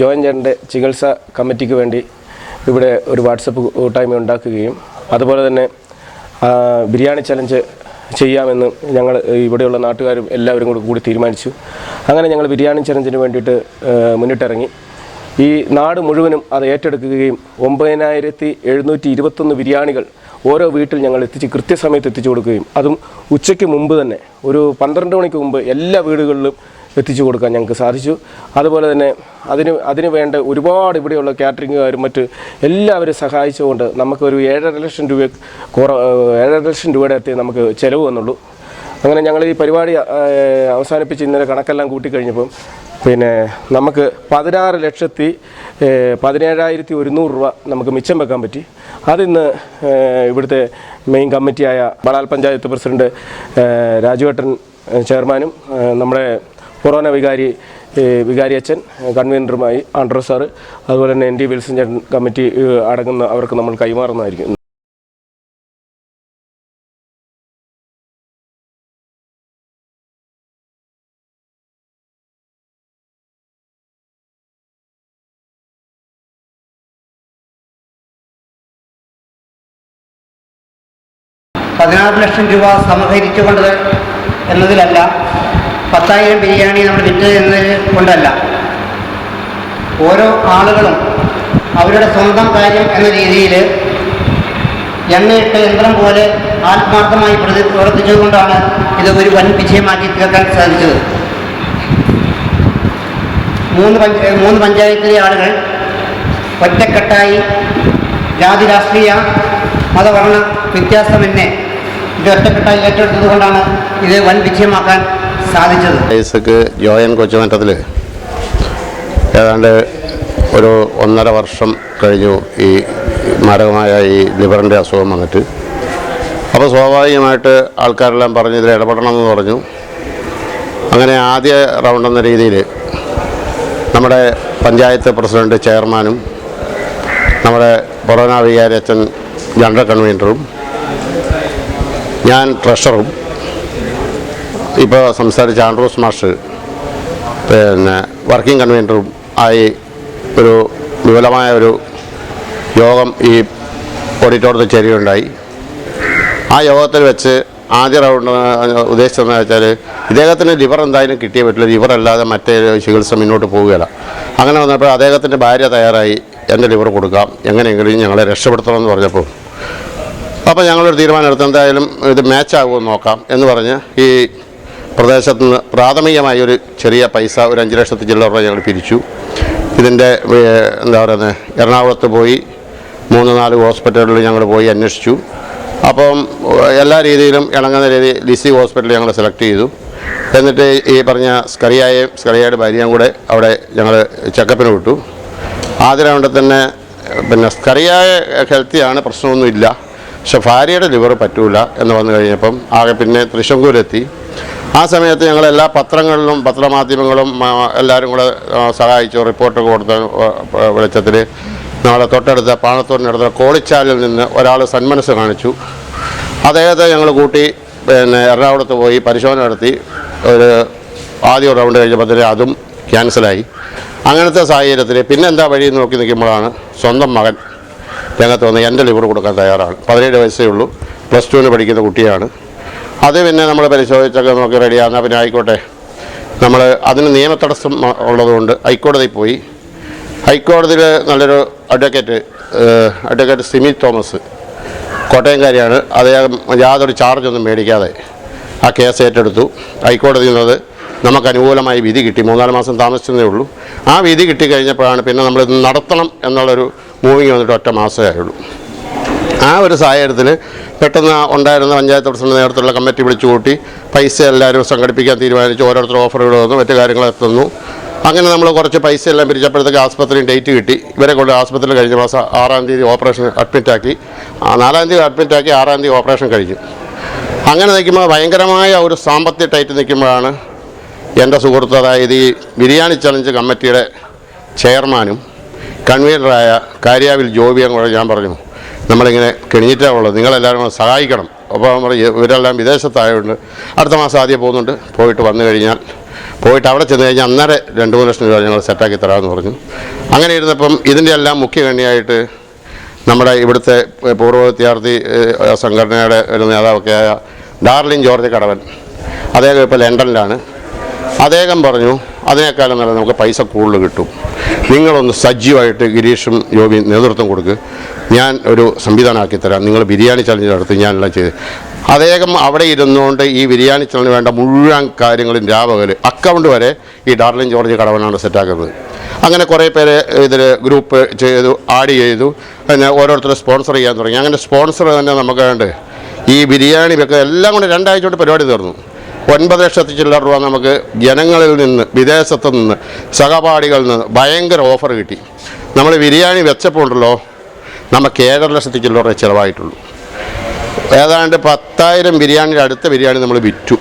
Join ചേട്ടന്റെ ചികിത്സ കമ്മിറ്റിക്ക് വേണ്ടി ഇവിടെ ഒരു വാട്സപ്പ് കൂട്ടായ്മ ഉണ്ടാക്കുകയും അതുപോലെ തന്നെ ബിരിയാണി ചലഞ്ച് ചെയ്യാമെന്ന് ഞങ്ങൾ ഇവിടെയുള്ള നാട്ടുകാരും എല്ലാവരും കൂടി കൂടി തീരുമാനിച്ചു. അങ്ങനെ ഞങ്ങൾ ബിരിയാണി ചലഞ്ചിന് വേണ്ടിയിട്ട് മുന്നിട്ടിറങ്ങി. ഈ നാട് മുഴുവനും അത് ഏറ്റെടുക്കുകയും ഒമ്പതിനായിരത്തി എഴുന്നൂറ്റി ഇരുപത്തൊന്ന് ബിരിയാണികൾ ഓരോ വീട്ടിൽ ഞങ്ങൾ എത്തിച്ച് കൃത്യസമയത്ത് എത്തിച്ചു കൊടുക്കുകയും അതും ഉച്ചയ്ക്ക് മുമ്പ് തന്നെ ഒരു പന്ത്രണ്ട് മണിക്ക് മുമ്പ് എല്ലാ വീടുകളിലും എത്തിച്ചു കൊടുക്കാൻ ഞങ്ങൾക്ക് സാധിച്ചു. അതുപോലെ തന്നെ അതിന് അതിന് വേണ്ട ഒരുപാട് ഇവിടെയുള്ള കാറ്ററിങ്ങുകാരും മറ്റ് എല്ലാവരും സഹായിച്ചുകൊണ്ട് നമുക്കൊരു ഏഴര ലക്ഷം രൂപ കുറ ഏഴര ലക്ഷം രൂപയുടെ അടുത്ത് നമുക്ക് ചിലവ് വന്നുള്ളൂ. അങ്ങനെ ഞങ്ങൾ ഈ പരിപാടി അവസാനിപ്പിച്ച് ഇന്നലെ കണക്കെല്ലാം കൂട്ടിക്കഴിഞ്ഞപ്പം പിന്നെ നമുക്ക് പതിനാറ് ലക്ഷത്തി പതിനേഴായിരത്തി ഒരുന്നൂറ് രൂപ നമുക്ക് മിച്ചം വെക്കാൻ പറ്റി. അതിന്ന് ഇവിടുത്തെ മെയിൻ കമ്മിറ്റിയായ ബളാൽ പഞ്ചായത്ത് പ്രസിഡന്റ് രാജുവേട്ടൻ ചെയർമാനും നമ്മുടെ കൊറോണ വികാരി വികാരി അച്ഛൻ കൺവീനറുമായി ആൻഡ്രോ സാറ് അതുപോലെ തന്നെ എൻ ഡി വിൽസൺ കമ്മിറ്റി അടങ്ങുന്ന അവർക്ക് നമ്മൾ കൈമാറുന്നതായിരിക്കും. പതിനാറ് ലക്ഷം രൂപ സമഹരിച്ചുകൊണ്ടത് എന്നതിലല്ല പത്തായിരം ബിരിയാണി നമ്മൾ വിറ്റ് എന്നത് കൊണ്ടല്ല. ഓരോ ആളുകളും അവരുടെ സ്വന്തം കാര്യം എന്ന രീതിയിൽ എണ്ണയിട്ട് യന്ത്രം പോലെ ആത്മാർത്ഥമായി പ്രതി പ്രവർത്തിച്ചതുകൊണ്ടാണ് ഇത് ഒരു വൻ വിജയമാക്കി തീർക്കാൻ സാധിച്ചത്. മൂന്ന് പഞ്ച മൂന്ന് പഞ്ചായത്തിലെ ആളുകൾ ഒറ്റക്കെട്ടായി ജാതി രാഷ്ട്രീയ മതവർണ വ്യത്യാസമെന്നെ ഇത് ഒറ്റക്കെട്ടായി ഏറ്റെടുത്തതുകൊണ്ടാണ് ഇത് വൻ വിജയമാക്കാൻ സാധിച്ചത്? ഐസക്ക് ജോയൻ കൊച്ചുമറ്റത്തിൽ ഏതാണ്ട് ഒരു ഒന്നര വർഷം കഴിഞ്ഞു ഈ മാരകമായ ഈ ലിവറിന്റെ അസുഖം വന്നിട്ട്. അപ്പോൾ സ്വാഭാവികമായിട്ട് ആൾക്കാരെല്ലാം പറഞ്ഞ് ഇതിൽ ഇടപെടണമെന്ന് പറഞ്ഞു. അങ്ങനെ ആദ്യ റൗണ്ട് എന്ന രീതിയിൽ നമ്മുടെ പഞ്ചായത്ത് പ്രസിഡന്റ് ചെയർമാനും നമ്മുടെ കൊറോണ വികാരി അച്ഛൻ ജനറൽ കൺവീനറും ഞാൻ ട്രഷറും ഇപ്പോൾ സംസാരിച്ച ചാൻഡ്രോസ് മാഷ് പിന്നെ വർക്കിംഗ് കൺവീനറും ആയി ഒരു വിപുലമായ ഒരു യോഗം ഈ ഓഡിറ്റോറിയത്തിൽ ചേരുകയുണ്ടായി. ആ യോഗത്തിൽ വെച്ച് ആദ്യ റൗണ്ട് ഉദ്ദേശിച്ചതെന്ന് വെച്ചാൽ ഇദ്ദേഹത്തിന് ലിവർ എന്തായാലും കിട്ടിയേ പറ്റില്ല. ലിവർ അല്ലാതെ മറ്റേ ചികിത്സ മുന്നോട്ട് പോവുകയില്ല. അങ്ങനെ വന്നപ്പോൾ അദ്ദേഹത്തിന്റെ ഭാര്യ തയ്യാറായി. എന്റെ ലിവർ കൊടുക്കാം. എങ്ങനെയെങ്കിലും ഞങ്ങളെ രക്ഷപ്പെടുത്തണമെന്ന് പറഞ്ഞപ്പോൾ അപ്പോൾ ഞങ്ങളൊരു തീരുമാനം എടുത്ത്. എന്തായാലും ഇത് മാച്ച് ആകുമെന്ന് നോക്കാം എന്ന് പറഞ്ഞ് ഈ പ്രദേശത്ത് നിന്ന് പ്രാഥമികമായി ഒരു ചെറിയ പൈസ ഒരു അഞ്ച് ലക്ഷത്തി ചില്ലറ രൂപ ഞങ്ങൾ പിരിച്ചു. ഇതിന്റെ എന്താ പറയുന്നത് എറണാകുളത്ത് പോയി മൂന്ന് നാല് ഹോസ്പിറ്റലുകളിൽ ഞങ്ങൾ പോയി അന്വേഷിച്ചു. അപ്പം എല്ലാ രീതിയിലും ഇണങ്ങുന്ന രീതി ലിസി ഹോസ്പിറ്റൽ ഞങ്ങൾ സെലക്ട് ചെയ്തു. എന്നിട്ട് ഈ പറഞ്ഞ സ്കറിയായെയും സ്കറിയയുടെ ഭാര്യയും കൂടെ അവിടെ ഞങ്ങൾ ചെക്കപ്പിന് വിട്ടു. ആദ്യ റൗണ്ടിൽ തന്നെ പിന്നെ സ്കറിയായ ഹെൽത്തിയാണ് പ്രശ്നമൊന്നുമില്ല. പക്ഷെ ഭാര്യയുടെ ലിവർ പറ്റൂല എന്ന് വന്നു കഴിഞ്ഞപ്പം ആകെ പിന്നെ തൃശ്ശങ്കൂരെത്തി ആ സമയത്ത് ഞങ്ങൾ എല്ലാ പത്രങ്ങളിലും പത്രമാധ്യമങ്ങളും എല്ലാവരും കൂടെ സഹായിച്ചു റിപ്പോർട്ട് കൊടുത്ത വെളിച്ചത്തിൽ നമ്മളെ തൊട്ടടുത്ത പാണത്തൂരിനടുത്ത കോളിച്ചാലിൽ നിന്ന് ഒരാൾ സന്മനസ് കാണിച്ചു. അദ്ദേഹത്തെ ഞങ്ങൾ കൂട്ടി പിന്നെ എറണാകുളത്ത് പോയി പരിശോധന നടത്തി. ഒരു ആദ്യ റൗണ്ട് കഴിഞ്ഞപ്പോഴത്തേക്ക് അതും ക്യാൻസലായി അങ്ങനത്തെ സാഹചര്യത്തിൽ പിന്നെ എന്താ വഴി നോക്കി നിൽക്കുമ്പോഴാണ് സ്വന്തം മകൻ രംഗത്ത് വന്ന് എന്റെ ലിവർ കൊടുക്കാൻ തയ്യാറാണ്. പതിനേഴ് വയസ്സേ ഉള്ളൂ. പ്ലസ് ടുവിന് പഠിക്കുന്ന കുട്ടിയാണ്. അത് പിന്നെ നമ്മൾ പരിശോധിച്ചൊക്കെ നമുക്ക് റെഡിയാകുന്ന പിന്നെ ആയിക്കോട്ടെ. നമ്മൾ അതിന് നിയമതടസ്സം ഉള്ളതുകൊണ്ട് ഹൈക്കോടതിയിൽ പോയി. ഹൈക്കോടതിയിൽ നല്ലൊരു അഡ്വക്കേറ്റ് അഡ്വക്കേറ്റ് സിമി തോമസ് കോട്ടയംകാരിയാണ്. അദ്ദേഹം യാതൊരു ചാർജൊന്നും മേടിക്കാതെ ആ കേസ് ഏറ്റെടുത്തു. ഹൈക്കോടതിയിൽ നിന്നത് നമുക്ക് അനുകൂലമായി വിധി കിട്ടി. മൂന്നാൽ മാസം താമസിച്ചതേ ഉള്ളൂ. ആ വിധി കിട്ടിക്കഴിഞ്ഞപ്പോഴാണ് പിന്നെ നമ്മൾ നടത്തണം എന്നുള്ളൊരു മൂവിങ് വന്നിട്ട് ഒറ്റ മാസമേ ആയുള്ളൂ. ആ ഒരു സാഹചര്യത്തിൽ പെട്ടെന്ന് ഉണ്ടായിരുന്ന പഞ്ചായത്ത് പ്രസിഡന്റ് നേതൃത്വത്തിലുള്ള കമ്മിറ്റി വിളിച്ചു കൂട്ടി പൈസ എല്ലാവരും സംഘടിപ്പിക്കാൻ തീരുമാനിച്ചു ഓരോരുത്തർ ഓഫറുകൾ വന്നു മറ്റു കാര്യങ്ങൾ എത്തുന്നു അങ്ങനെ നമ്മൾ കുറച്ച് പൈസ എല്ലാം പിരിച്ചപ്പോഴത്തേക്ക് ആസ്പത്രിയും ഡേറ്റ് കിട്ടി. ഇവരെ കൊണ്ട് ആസ്പത്രിയിൽ കഴിഞ്ഞ മാസം ആറാം തീയതി ഓപ്പറേഷൻ അഡ്മിറ്റാക്കി നാലാം തീയതി അഡ്മിറ്റാക്കി ആറാം തീയതി ഓപ്പറേഷൻ കഴിഞ്ഞു. അങ്ങനെ നിൽക്കുമ്പോൾ ഭയങ്കരമായ ഒരു സാമ്പത്തിക ടൈറ്റ് നിൽക്കുമ്പോഴാണ് എന്റെ സുഹൃത്ത് അതായത് ഈ ബിരിയാണി ചലഞ്ച് കമ്മിറ്റിയുടെ ചെയർമാനും കൺവീനറായ കാര്യാവിൽ ജോബിയും കൂടെ ഞാൻ പറഞ്ഞു. നമ്മളിങ്ങനെ കെണിഞ്ഞിട്ടാണുള്ളത്. നിങ്ങളെല്ലാവരും കൂടെ സഹായിക്കണം. അപ്പോൾ ഇവരെല്ലാം വിദേശത്തായതുകൊണ്ട് അടുത്ത മാസം ആദ്യം പോകുന്നുണ്ട്. പോയിട്ട് വന്നു കഴിഞ്ഞാൽ പോയിട്ട് അവിടെ ചെന്ന് കഴിഞ്ഞാൽ അന്നേരം രണ്ട് മൂന്ന് ലക്ഷം രൂപ ഞങ്ങൾ സെറ്റാക്കി തരാമെന്ന് പറഞ്ഞു. അങ്ങനെ ഇരുന്നപ്പം ഇതിന്റെ എല്ലാം മുഖ്യകണ്ണിയായിട്ട് നമ്മുടെ ഇവിടുത്തെ പൂർവ വിദ്യാർത്ഥി സംഘടനയുടെ ഒരു നേതാവൊക്കെ ആയ ഡാർലിൻ ജോർജ് കടവൻ അദ്ദേഹം ഇപ്പോൾ ലണ്ടനിലാണ്. അദ്ദേഹം പറഞ്ഞു അതിനേക്കാളും നല്ല നമുക്ക് പൈസ കൂടുതൽ കിട്ടും. നിങ്ങളൊന്ന് സജീവമായിട്ട് ഗിരീഷും യോഗി നേതൃത്വം കൊടുക്കുക ഞാൻ ഒരു സംവിധാനമാക്കി തരാം. നിങ്ങൾ ബിരിയാണി ചലഞ്ച് നടത്തി ഞാനെല്ലാം ചെയ്ത്. അദ്ദേഹം അവിടെ ഇരുന്നുകൊണ്ട് ഈ ബിരിയാണി ചലഞ്ച് വേണ്ട മുഴുവൻ കാര്യങ്ങളും രാപകൽ അക്കൗണ്ട് വരെ ഈ ഡാർലിൻ ജോർജ് കടവനാണ് സെറ്റാക്കുന്നത് അങ്ങനെ കുറേ പേര് ഇതിൽ ഗ്രൂപ്പ് ചെയ്തു ആഡ് ചെയ്തു. പിന്നെ ഓരോരുത്തർ സ്പോൺസർ ചെയ്യാൻ തുടങ്ങി. അങ്ങനെ സ്പോൺസർ തന്നെ നമുക്ക് വേണ്ട? ഈ ബിരിയാണി വെക്കുക എല്ലാം കൂടെ രണ്ടാഴ്ച കൊണ്ട് പരിപാടി തീർന്നു. ഒൻപത് ലക്ഷത്തി ചില്ലറ രൂപ നമുക്ക് ജനങ്ങളിൽ നിന്ന് വിദേശത്തു നിന്ന് സഹപാഠികളിൽ നിന്ന് ഭയങ്കര ഓഫർ കിട്ടി. നമ്മൾ ബിരിയാണി വെച്ചപ്പോൾ ഉണ്ടല്ലോ നമുക്ക് ഏഴര ലക്ഷത്തി ചില്ലറ ചിലവായിട്ടുള്ളൂ. ഏതാണ്ട് പത്തായിരം ബിരിയാണിയുടെ അടുത്ത ബിരിയാണി നമ്മൾ വിറ്റു.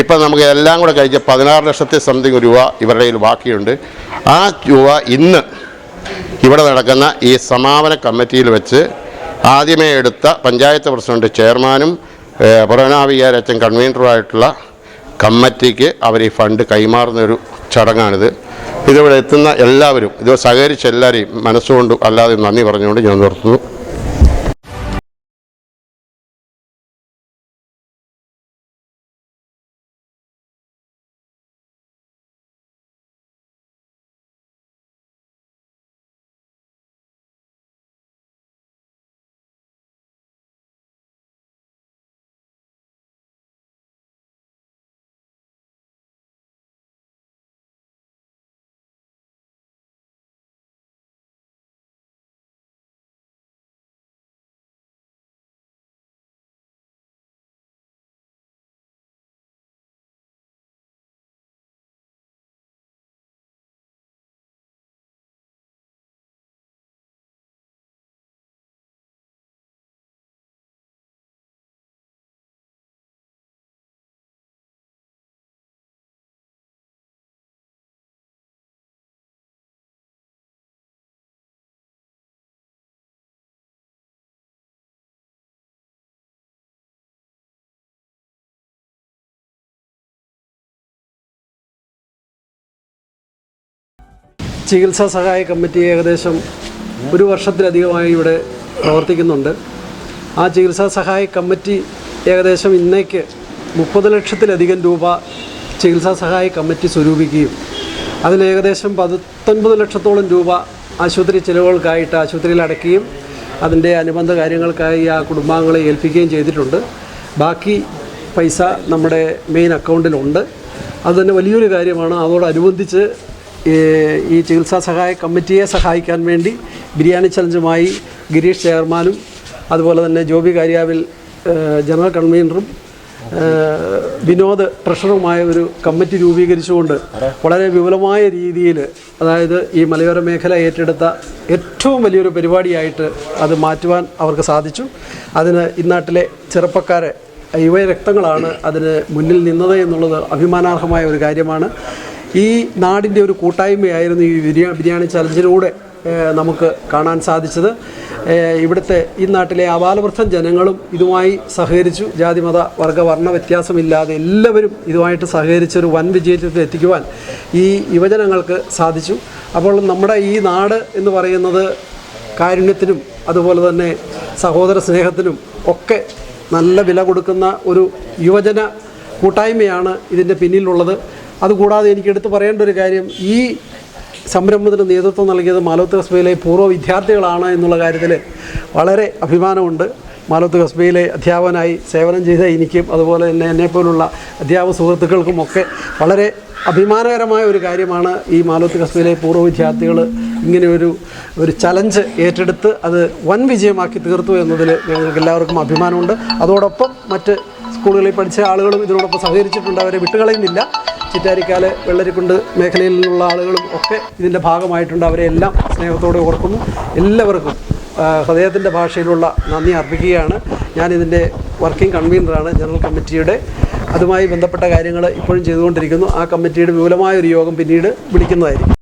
ഇപ്പം നമുക്ക് എല്ലാം കൂടെ കഴിച്ച് പതിനാറ് ലക്ഷത്തി സംതിങ് രൂപ ഇവരുടെ കയ്യിൽ ബാക്കിയുണ്ട്. ആ രൂപ ഇന്ന് ഇവിടെ നടക്കുന്ന ഈ സമാപന കമ്മിറ്റിയിൽ വെച്ച് ആദ്യമേ എടുത്ത പഞ്ചായത്ത് പ്രസിഡന്റ് ചെയർമാനും ഏഹ്, പുറനാവികാരച്ചൻ കൺവീനറുമായിട്ടുള്ള കമ്മിറ്റിക്ക് അവർ ഈ ഫണ്ട് കൈമാറുന്നൊരു ചടങ്ങാണിത്. ഇതിവിടെ എത്തുന്ന എല്ലാവരും ഇത് സഹകരിച്ച എല്ലാവരെയും മനസ്സുകൊണ്ട് അല്ലാതെ നന്ദി പറഞ്ഞുകൊണ്ട് ഞാൻ നിർത്തുന്നു. ചികിത്സാ സഹായ കമ്മിറ്റി ഏകദേശം ഒരു വർഷത്തിലധികമായി ഇവിടെ പ്രവർത്തിക്കുന്നുണ്ട്. ആ ചികിത്സാ സഹായ കമ്മിറ്റി ഏകദേശം ഇന്നേക്ക് മുപ്പത് ലക്ഷത്തിലധികം രൂപ ചികിത്സാ സഹായ കമ്മിറ്റി സ്വരൂപിക്കുകയും അതിൽ ഏകദേശം പത്തൊൻപത് ലക്ഷത്തോളം രൂപ ആശുപത്രി ചിലവുകൾക്കായിട്ട് ആശുപത്രിയിൽ അടയ്ക്കുകയും അതിന്റെ അനുബന്ധ കാര്യങ്ങൾക്കായി ആ കുടുംബാംഗങ്ങളെ ഏൽപ്പിക്കുകയും ചെയ്തിട്ടുണ്ട്. ബാക്കി പൈസ നമ്മുടെ മെയിൻ അക്കൗണ്ടിലുണ്ട്. അതുതന്നെ വലിയൊരു കാര്യമാണ്. അതോടനുബന്ധിച്ച് ഈ ചികിത്സാ സഹായ കമ്മിറ്റിയെ സഹായിക്കാൻ വേണ്ടി ബിരിയാണി ചലഞ്ചുമായി ഗിരീഷ് ചെയർമാനും അതുപോലെ തന്നെ ജോബി കാര്യാവിൽ ജനറൽ കൺവീനറും വിനോദ് ട്രഷറുമായ ഒരു കമ്മിറ്റി രൂപീകരിച്ചുകൊണ്ട് വളരെ വിപുലമായ രീതിയിൽ അതായത് ഈ മലയോര മേഖല ഏറ്റെടുത്ത ഏറ്റവും വലിയൊരു പരിപാടിയായിട്ട് അത് മാറ്റുവാൻ അവർക്ക് സാധിച്ചു. അതിന് ഇന്നാട്ടിലെ ചെറുപ്പക്കാരെ യുവരക്തങ്ങളാണ് അതിന് മുന്നിൽ നിന്നത് എന്നുള്ളത് അഭിമാനാർഹമായ ഒരു കാര്യമാണ്. ഈ നാടിന്റെ ഒരു കൂട്ടായ്മയായിരുന്നു ഈ ബിരിയാ ബിരിയാണി ചലഞ്ചിലൂടെ നമുക്ക് കാണാൻ സാധിച്ചത്. ഇവിടുത്തെ ഈ നാട്ടിലെ അപാലവൃദ്ധം ജനങ്ങളും ഇതുമായി സഹകരിച്ചു. ജാതി മത വർഗ വർണ വ്യത്യാസമില്ലാതെ എല്ലാവരും ഇതുമായിട്ട് സഹകരിച്ചൊരു വൻ വിജയത്തിൽ എത്തിക്കുവാൻ ഈ യുവജനങ്ങൾക്ക് സാധിച്ചു. അപ്പോൾ നമ്മുടെ ഈ നാട് എന്ന് പറയുന്നത് കാരുണ്യത്തിനും അതുപോലെ തന്നെ സഹോദര സ്നേഹത്തിനും ഒക്കെ നല്ല വില കൊടുക്കുന്ന ഒരു യുവജന കൂട്ടായ്മയാണ് ഇതിന്റെ പിന്നിലുള്ളത്. അതുകൂടാതെ എനിക്ക് എടുത്തു പറയേണ്ട ഒരു കാര്യം ഈ സംരംഭത്തിന് നേതൃത്വം നൽകിയത് മാലോത്ത് കസ്ബയിലെ പൂർവ വിദ്യാർത്ഥികളാണ് എന്നുള്ള കാര്യത്തിൽ വളരെ അഭിമാനമുണ്ട്. മാലോത്ത് കസ്ബയിലെ അധ്യാപകനായി സേവനം ചെയ്ത എനിക്കും അതുപോലെ തന്നെ എന്നെപ്പോലുള്ള അധ്യാപക സുഹൃത്തുക്കൾക്കും ഒക്കെ വളരെ അഭിമാനകരമായ ഒരു കാര്യമാണ് ഈ മാലോത്ത് കസ്ബയിലെ പൂർവ വിദ്യാർത്ഥികൾ ഇങ്ങനെ ഒരു ഒരു ചലഞ്ച് ഏറ്റെടുത്ത് അത് വൻ വിജയമാക്കി തീർത്തു എന്നതിൽ ഞങ്ങൾക്ക് എല്ലാവർക്കും അഭിമാനമുണ്ട്. അതോടൊപ്പം മറ്റ് സ്കൂളുകളിൽ പഠിച്ച ആളുകളും ഇതിനോടൊപ്പം സഹകരിച്ചിട്ടുണ്ട്. അവരെ വിട്ടുകളയുന്നില്ല. ചിറ്റാരിക്കാൽ വെള്ളരിക്കുണ്ട് മേഖലയിൽ നിന്നുള്ള ആളുകളും ഒക്കെ ഇതിന്റെ ഭാഗമായിട്ടുണ്ട്. അവരെ എല്ലാം സ്നേഹത്തോടെ ഓർക്കുന്നു. എല്ലാവർക്കും ഹൃദയത്തിന്റെ ഭാഷയിലുള്ള നന്ദി അർപ്പിക്കുകയാണ്. ഞാനിതിന്റെ വർക്കിംഗ് കൺവീനറാണ് ജനറൽ കമ്മിറ്റിയുടെ. അതുമായി ബന്ധപ്പെട്ട കാര്യങ്ങൾ ഇപ്പോഴും ചെയ്തുകൊണ്ടിരിക്കുന്നു. ആ കമ്മിറ്റിയുടെ വിപുലമായ ഒരു യോഗം പിന്നീട് വിളിക്കുന്നതായിരിക്കും.